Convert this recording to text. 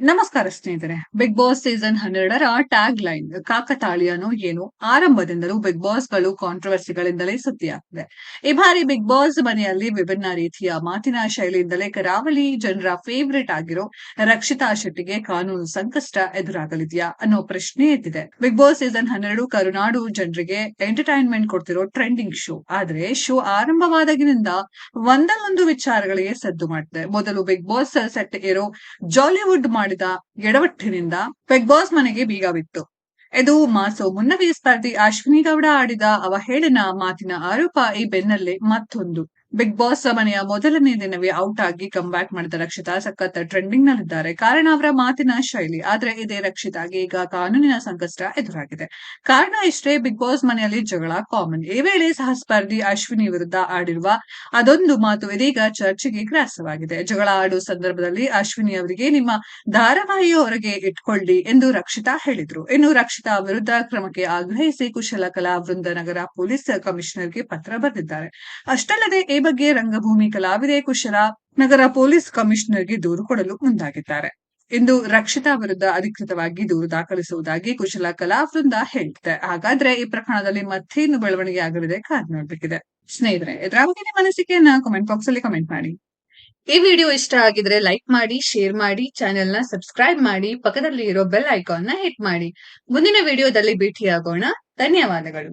ನಮಸ್ಕಾರ ಸ್ನೇಹಿತರೆ big boss season ಹನ್ನೆರಡರ ಟ್ಯಾಗ್ ಲೈನ್ ಕಾಕತಾಳಿಯನೋ ಏನು ಆರಂಭದಿಂದಲೂ ಬಿಗ್ ಬಾಸ್ಗಳು ಕಾಂಟ್ರವರ್ಸಿಗಳಿಂದಲೇ ಸುದ್ದಿಯಾಗ್ತಿದೆ. ಈ ಬಾರಿ ಬಿಗ್ ಬಾಸ್ ಮನೆಯಲ್ಲಿ ವಿಭಿನ್ನ ರೀತಿಯ ಮಾತಿನ ಶೈಲಿಯಿಂದಲೇ ಕರಾವಳಿ ಜನರ ಫೇವರಿಟ್ ಆಗಿರೋ ರಕ್ಷಿತಾ ಶೆಟ್ಟಿಗೆ ಕಾನೂನು ಸಂಕಷ್ಟ ಎದುರಾಗಲಿದೆಯಾ ಅನ್ನೋ ಪ್ರಶ್ನೆ ಎದ್ದಿದೆ ಬಿಗ್ ಬಾಸ್ ಸೀಸನ್ ಹನ್ನೆರಡು ಕರುನಾಡು ಜನರಿಗೆ ಎಂಟರ್ಟೈನ್ಮೆಂಟ್ ಕೊಡ್ತಿರೋ ಟ್ರೆಂಡಿಂಗ್ ಶೋ ಆದ್ರೆ ಶೋ ಆರಂಭವಾದಾಗಿನಿಂದ ಒಂದಲ್ಲೊಂದು ವಿಚಾರಗಳಿಗೆ ಸದ್ದು ಮಾಡಿದೆ ಮೊದಲು ಬಿಗ್ ಬಾಸ್ ಸೆಟ್ ಇರೋ ಜಾಲಿವುಡ್ ಮಾಡಿದ ಎಡವಟ್ಟಿನಿಂದ ಬಿಗ್ ಬಾಸ್ ಮನೆಗೆ ಬೀಗ ಬಿತ್ತು. ಇದು ಮಾಸೋ, ಮುನ್ನವೇ ಸ್ಪರ್ಧಿ, ಅಶ್ವಿನಿ ಗೌಡ ಆಡಿದ ಅವಹೇಳನ ಮಾತಿನ ಆರೋಪ ಈ ಬೆನ್ನಲ್ಲೇ ಮತ್ತೊಂದು. ಬಿಗ್ ಬಾಸ್ ಮನೆಯ ಮೊದಲನೇ ದಿನವೇ ಔಟ್ ಆಗಿ ಕಮ್ ಬ್ಯಾಕ್ ಮಾಡಿದ ರಕ್ಷಿತಾ ಸಖತ್ ಟ್ರೆಂಡಿಂಗ್ ನಲ್ಲಿದ್ದಾರೆ. ಕಾರಣ ಅವರ ಮಾತಿನ ಶೈಲಿ, ಆದ್ರೆ ಇದೇ ರಕ್ಷಿತಾಗೆ ಈಗ ಕಾನೂನಿನ ಸಂಕಷ್ಟ ಎದುರಾಗಿದೆ. ಕಾರಣ ಇಷ್ಟೇ ಬಿಗ್ ಬಾಸ್ ಮನೆಯಲ್ಲಿ ಜಗಳ ಕಾಮನ್ ಈ ವೇಳೆ ಸಹಸ್ಪರ್ಧಿ ಅಶ್ವಿನಿ ವಿರುದ್ಧ ಆಡಿರುವ ಅದೊಂದು ಮಾತು ಇದೀಗ ಚರ್ಚೆಗೆ ಗ್ರಾಸವಾಗಿದೆ. ಜಗಳ ಆಡುವ ಸಂದರ್ಭದಲ್ಲಿ ಅಶ್ವಿನಿ ಅವರಿಗೆ ನಿಮ್ಮ ಧಾರಾವಾಹಿಯ ಹೊರಗೆ ಇಟ್ಕೊಳ್ಳಿ ಎಂದು ರಕ್ಷಿತಾ ಹೇಳಿದ್ರು. ಇನ್ನು ರಕ್ಷಿತಾ ವಿರುದ್ಧ ಕ್ರಮಕ್ಕೆ ಆಗ್ರಹಿಸಿ ಕುಶಲ ಕಲಾ ವೃಂದ ನಗರ ಪೊಲೀಸ್ ಕಮಿಷನರ್ಗೆ ಪತ್ರ ಬರೆದಿದ್ದಾರೆ. ಅಷ್ಟಲ್ಲದೆ ಬಗ್ಗೆ ರಂಗಭೂಮಿ ಕಲಾವಿದೆ ಕುಶಲ ನಗರ ಪೊಲೀಸ್ ಕಮಿಷನರ್ಗೆ ದೂರು ಕೊಡಲು ಮುಂದಾಗಿದ್ದಾರೆ. ಇಂದು ರಕ್ಷಿತಾ ವಿರುದ್ಧ ಅಧಿಕೃತವಾಗಿ ದೂರು ದಾಖಲಿಸುವುದಾಗಿ ಕುಶಲ ಕಲಾ ವೃಂದ ಹೇಳಿದೆ. ಹಾಗಾದ್ರೆ ಈ ಪ್ರಕರಣದಲ್ಲಿ ಮತ್ತೇನು ಬೆಳವಣಿಗೆ ಆಗಲಿದೆ ಕಾದು ನೋಡ್ಬೇಕಿದೆ. ಸ್ನೇಹಿತರೆ ಇದರ ಬಗ್ಗೆ ಅನಿಸಿಕೆಯನ್ನ ಕಮೆಂಟ್ ಬಾಕ್ಸ್ ಅಲ್ಲಿ ಕಮೆಂಟ್ ಮಾಡಿ. ಈ ವಿಡಿಯೋ ಇಷ್ಟ ಆಗಿದ್ರೆ ಲೈಕ್ ಮಾಡಿ ಶೇರ್ ಮಾಡಿ ಚಾನೆಲ್ನ ಸಬ್ಸ್ಕ್ರೈಬ್ ಮಾಡಿ ಪಕ್ಕದಲ್ಲಿ ಇರೋ ಬೆಲ್ ಐಕಾನ್ನ ಹಿಟ್ ಮಾಡಿ. ಮುಂದಿನ ವಿಡಿಯೋದಲ್ಲಿ ಭೇಟಿಯಾಗೋಣ. ಧನ್ಯವಾದಗಳು.